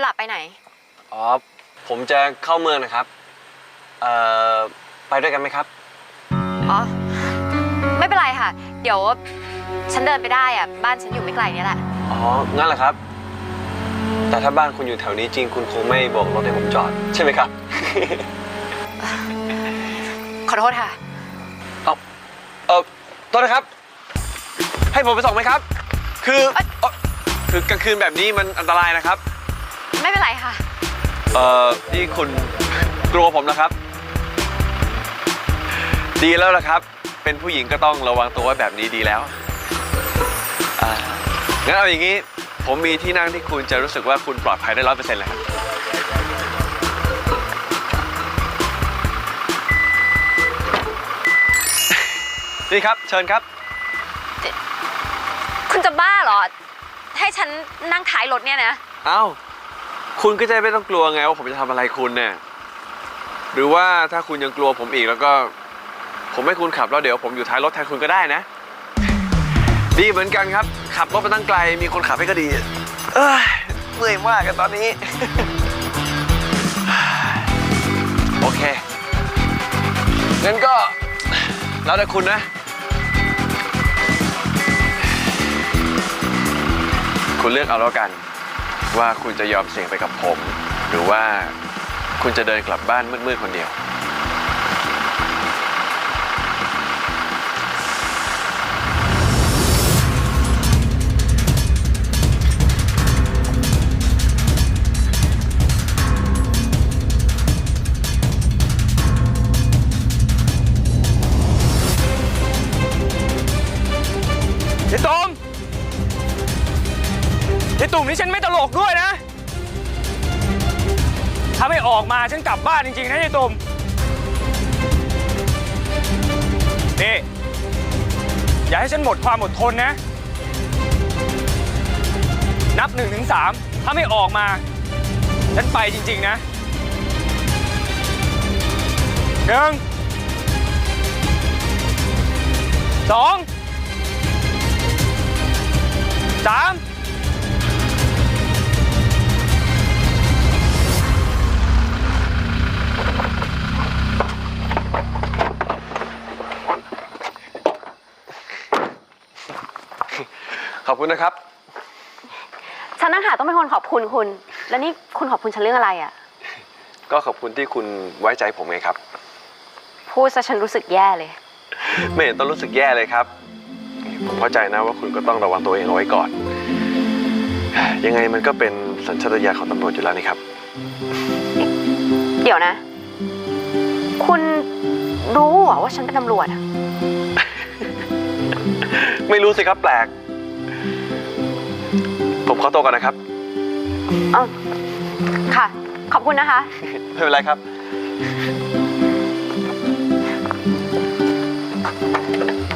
หลับไปไหน อ๋อ ผมจะเข้าเมืองนะครับ เอ่อ ไปด้วยกันไหมครับ อ๋อ ไม่เป็นไรค่ะ เดี๋ยวฉันเดินไปได้อะบ้านฉันอยู่ไม่ไกลเนี่ยแหละ อ๋อ งั้นเหรอครับ แต่ถ้าบ้านคุณอยู่แถวนี้จริง คุณคงไม่โบอกรถให้ผมจอด ใช่ไหมครับ ขอโทษค่ะ เอาเออโทษนะครับ ให้ผมไปส่งไหมครับ คือเอ่อคือกลางคืนแบบนี้มันอันตรายนะครับ ไม่เป็นไรค่ะ เอ่อ นี่คุณกลัวผมนะครับ ดีแล้วละครับ เป็นผู้หญิงก็ต้องระวังตัวไว้แบบนี้ดีแล้วอ่างั้นเอาอย่างนี้ ผมมีที่นั่งที่คุณจะรู้สึกว่าคุณปลอดภัยได้ร้อยเปอร์เซ็นต์เลยครับ นี่ครับ เชิญครับ คุณจะบ้าเหรอ ให้ฉันนั่งท้ายรถเนี่ยนะ เอ้า คุณก็จะไม่ต้องกลัวไงว่าผมจะทำอะไรคุณเนี่ยหรือว่าถ้าคุณยังกลัวผมอีกแล้วก็ ผมให้คุณขับแล้วเดี๋ยวผมอยู่ท้ายรถแทนคุณก็ได้นะ ดีเหมือนกันครับ ขับรถไปตั้งไกล มีคนขับให้ก็ดี เอ้ยเมื่อยมากกันตอนนี้ โอเคงั้นก็แล้วแต่คุณนะ คุณเลือกเอาแล้วกัน ว่าคุณจะยอมเสี่ยงไปกับผม หรือว่าคุณจะเดินกลับบ้านมืดๆคนเดียว ยายตุ่มนี่ฉันไม่ตลกด้วยนะ ถ้าไม่ออกมาฉันกลับบ้านจริงๆนะยายตุ่มนี่อย่าให้ฉันหมดความอดทนนะ นับหนึ่งถึงสามถ้าไม่ออกมา ฉันไปจริง ๆ นะหนึ่งสอง อบคุณนะครับ ฉันนั่งหาต้องเป็นคนขอบคุณคุณ แล้วนี่คุณขอบคุณฉันเรื่องอะไรอะก็ขอบคุณที่คุณไว้ใจผมไงครับ พูดซะฉันรู้สึกแย่เลย ไม่เห็นต้องรู้สึกแย่เลยครับ ผมเข้าใจนะว่าคุณก็ต้องระวังตัวเองเอาไว้ก่อน ยังไงมันก็เป็นสัญชาตญาณของตำรวจอยู่แล้วนี่ครับ เดี๋ยวนะ คุณรู้เหรอว่าฉันเป็นตำรวจอะ ไม่รู้สิครับแปลก ผมขอตัวก่อนนะครับเอ้าค่ะ ขอบคุณนะคะ ไม่เป็นไรครับเ